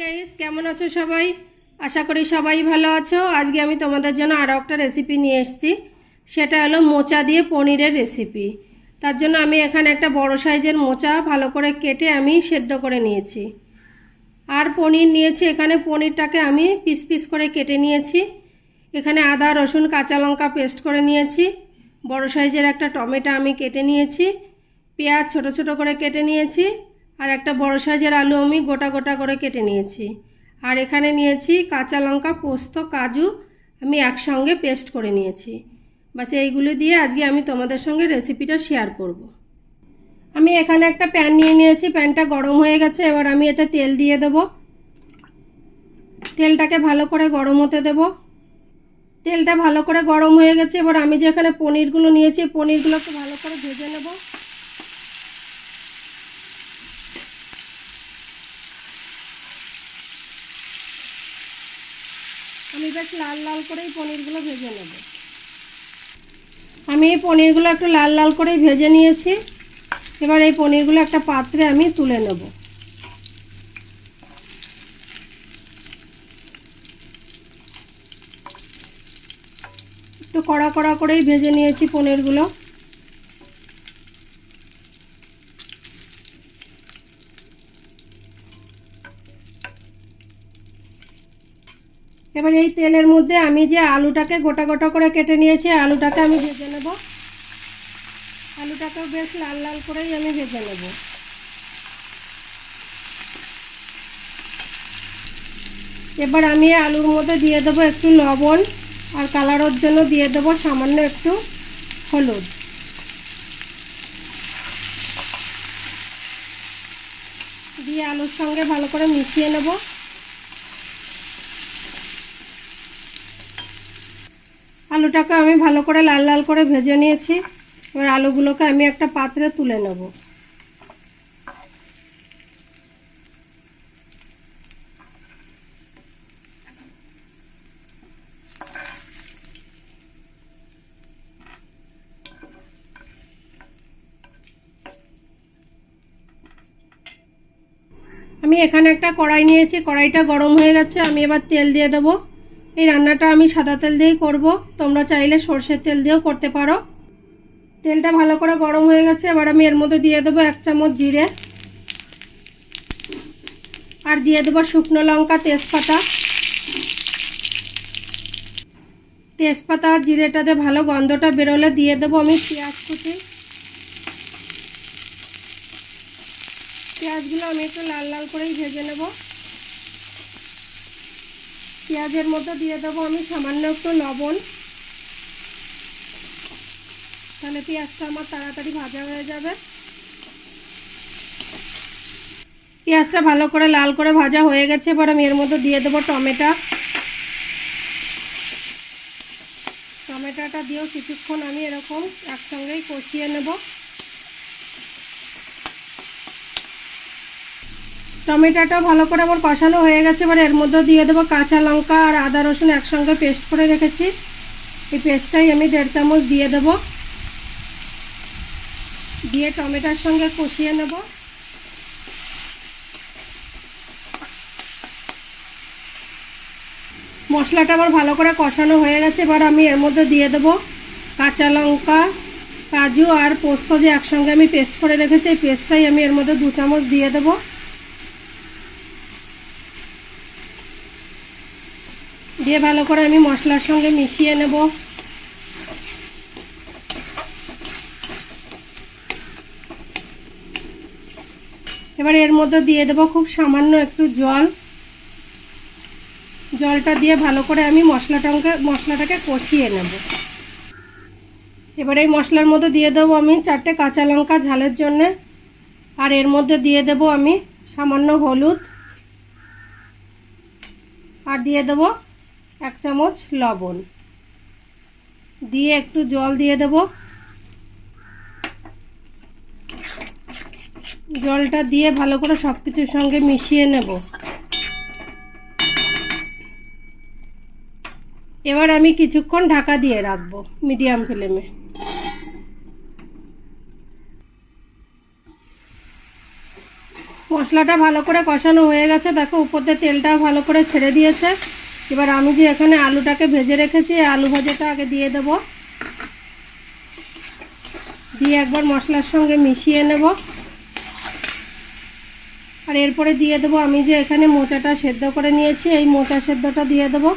Guys কেমন আছো সবাই? আশা করি সবাই ভালো আছো। আজকে আমি তোমাদের জন্য আরও একটা রেসিপি নিয়ে এসেছি। সেটা হলো মোচা দিয়ে পনিরের রেসিপি তার জন্য আমি এখানে একটা বড় সাইজের মোচা ভালো করে কেটে আমি সেদ্ধ করে নিয়েছি। আর পনির নিয়েছি, এখানে পনিরটাকে আমি পিস পিস করে কেটে নিয়েছি। এখানে আদা, রসুন, কাঁচা লঙ্কা পেস্ট করে নিয়েছি। বড় সাইজের একটা টমেটো আমি কেটে নিয়েছি। পেঁয়াজ ছোট ছোট করে কেটে নিয়েছি। আর একটা বড় সাইজের আলু আমি গোটা গোটা করে কেটে নিয়েছি। আর এখানে নিয়েছি কাঁচা লঙ্কা, পোস্ত, কাজু আমি একসঙ্গে পেস্ট করে নিয়েছি। বাস এইগুলি দিয়ে আজকে আমি তোমাদের সঙ্গে রেসিপিটা শেয়ার করব। আমি এখানে একটা প্যান নিয়ে নিয়েছি, প্যানটা গরম হয়ে গেছে, এবার আমি এতে তেল দিয়ে দেব। তেলটাকে ভালো করে গরম হতে দেব। তেলটা ভালো করে গরম হয়ে গেছে, এবার আমি যে এখানে পনিরগুলো নিয়েছি, পনিরগুলোকে ভালো করে ভেজে নেব। আমি বেশ লাল লাল করেই পনিরগুলো ভেজে নেব। আমি এই পনিরগুলো একটু লাল লাল করেই ভেজে নিয়েছি। এবার এই পনিরগুলো একটা পাত্রে আমি তুলে নেব। একটু কড়া কড়া করেই ভেজে নিয়েছি পনিরগুলো। এবার এই তেলের মধ্যে আমি যে আলুটাকে গোটা গোটা করে কেটে নিয়েছি, আলুটাকে আমি ভেজে নেব। আলুটাকেও বেশ লাল লাল করেই আমি ভেজে নেব। এবার আমি আলুর মধ্যে দিয়ে দেবো একটু লবণ আর কালারের জন্য দিয়ে দেবো সামান্য একটু হলুদ। দিয়ে আলুর সঙ্গে ভালো করে মিশিয়ে নেব। আলুটাকে আমি ভালো করে লাল লাল করে ভেজে নিয়েছি। এবার আলুগুলোকে আমি একটা পাত্রে তুলে নেব। আমি এখানে একটা কড়াই নিয়েছি। কড়াইটা গরম হয়ে গেছে। আমি এবার তেল দিয়ে দেবো। এই রান্নাটা আমি সাদা তেল দিয়েই করব। তোমরা চাইলে সর্ষের তেল দিয়েও করতে পারো। তেলটা ভালো করে গরম হয়ে গেছে, এবার আমি এর মধ্যে দিয়ে দেবো এক চামচ জিরে। আর দিয়ে দেবো শুকনো লঙ্কা, তেজপাতা। তেজপাতা জিরেটাতে ভালো গন্ধটা বেরোলে দিয়ে দেবো আমি পেঁয়াজ কুচি। পেঁয়াজগুলো আমি একটু লাল লাল করেই ভেজে নেব। পেঁয়াজের মধ্যে দিয়ে দেবো আমি সামান্য একটু লবণ। তাহলে পেঁয়াজটা আমার তাড়াতাড়ি ভাজা হয়ে যাবে। পেঁয়াজটা ভালো করে লাল করে ভাজা হয়ে গেছে, এবার আমি এর মধ্যে দিয়ে দেবো টমেটো। টমেটোটা দিয়েও কিছুক্ষণ আমি এরকম একসঙ্গেই কষিয়ে নেব। টমেটোটা ভালো করে আমার কষানো হয়ে গেছে, এবার এর মধ্যে দিয়ে দেবো কাঁচা লঙ্কা আর আদা রসুন একসঙ্গে পেস্ট করে রেখেছি। এই পেস্টটাই আমি দেড় চামচ দিয়ে দেব। দিয়ে টমেটোর সঙ্গে কষিয়ে নেব। মশলাটা আমার ভালো করে কষানো হয়ে গেছে, এবার আমি এর মধ্যে দিয়ে দেব কাঁচা লঙ্কা, কাজু আর পোস্ত যে একসঙ্গে আমি পেস্ট করে রেখেছি, এই পেস্টটাই আমি এর মধ্যে দু চামচ দিয়ে দেবো। দিয়ে ভালো করে আমি মশলার সঙ্গে মিশিয়ে নেব। এবার এর মধ্যে দিয়ে দেব খুব সামান্য একটু জল। জলটা দিয়ে ভালো করে আমি মশলাটাকে মশলাটাকে কষিয়ে নেব। এবার এই মশলার মধ্যে দিয়ে দেবো আমি চারটে কাঁচা লঙ্কা ঝালের জন্যে। আর এর মধ্যে দিয়ে দেব আমি সামান্য হলুদ। আর দিয়ে দেবো এক চামচ লবণ। দিয়ে একটু জল দিয়ে দেব। জলটা দিয়ে ভালো করে সব কিছুর সঙ্গে মিশিয়ে নেব। এবার আমি কিছুক্ষণ ঢাকা দিয়ে রাখব মিডিয়াম ফ্লেমে। মশলাটা ভালো করে কষানো হয়ে গেছে। দেখো উপর দিয়ে তেলটাও ভালো করে ছেড়ে দিয়েছে। এবার আমি যে এখানে আলুটাকে ভেজে রেখেছি আলু ভাজাটা আগে দিয়ে দেব। দিয়ে একবার মশলার সঙ্গে মিশিয়ে নেব। আর এরপরে দিয়ে দেবো আমি যে এখানে মোচাটা সেদ্ধ করে নিয়েছি, এই মোচা সেদ্ধটা দিয়ে দেবো।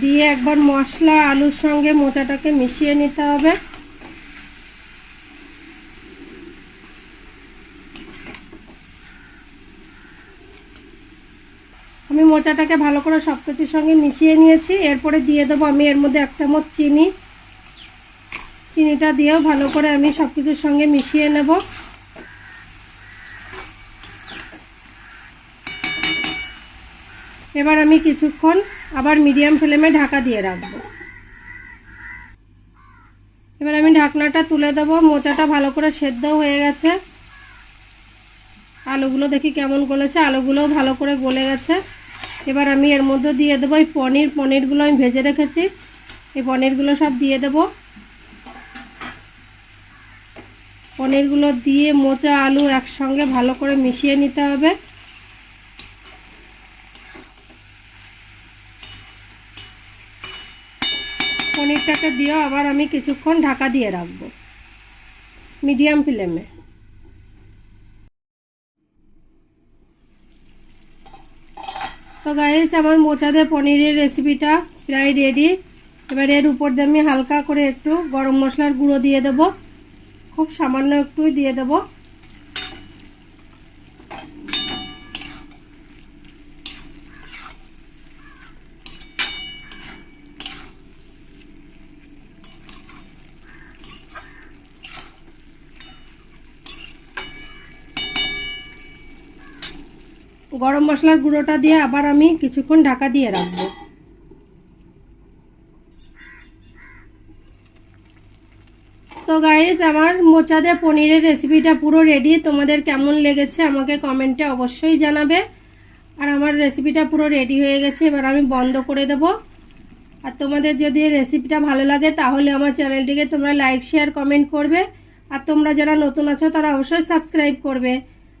দিয়ে একবার মশলা, আলুর সঙ্গে মোচাটাকে মিশিয়ে নিতে হবে। আমি মোচাটাকে ভালো করে সব কিছুর সঙ্গে মিশিয়ে নিয়েছি। এরপরে দিয়ে দেবো আমি এর মধ্যে এক চামচ চিনি। চিনিটা দিয়েও ভালো করে আমি সব কিছুর সঙ্গে মিশিয়ে নেব। এবার আমি কিছুক্ষণ আবার মিডিয়াম ফ্লেমে ঢাকা দিয়ে রাখব। এবার আমি ঢাকনাটা তুলে দেবো। মোচাটা ভালো করে সেদ্ধ হয়ে গেছে। আলুগুলো দেখি কেমন গলেছে। আলুগুলোও ভালো করে গলে গেছে। এবার আমি এর মধ্যে দিয়ে দেবো এই পনির। পনিরগুলো আমি ভেজে রেখেছি। এই পনিরগুলো সব দিয়ে দেবো। পনিরগুলো দিয়ে মোচা, আলু একসঙ্গে ভালো করে মিশিয়ে নিতে হবে। পনিরটাকে দিয়েও আবার আমি কিছুক্ষণ ঢাকা দিয়ে রাখব। মিডিয়াম ফ্লেমে। তো গাইস আমার মোচাদে পনিরের রেসিপিটা প্রায় রেডি এবার এর উপর দিয়ে আমি হালকা করে একটু গরম মশলার গুঁড়ো দিয়ে দেব। খুব সামান্য একটুই দিয়ে দেব। গরম মশলার গুঁড়োটা দিয়ে আবার আমি কিছুক্ষণ ঢাকা দিয়ে রাখব। তো গাইজ আমার মোচাদে পনিরের রেসিপিটা পুরো রেডি তোমাদের কেমন লেগেছে আমাকে কমেন্টে অবশ্যই জানাবে। আর আমার রেসিপিটা পুরো রেডি হয়ে গেছে, এবার আমি বন্ধ করে দেব। আর তোমাদের যদি রেসিপিটা ভালো লাগে, তাহলে আমার চ্যানেলটিকে তোমরা লাইক শেয়ার কমেন্ট করবে। আর তোমরা যারা নতুন আছো, তারা অবশ্যই সাবস্ক্রাইব করবে।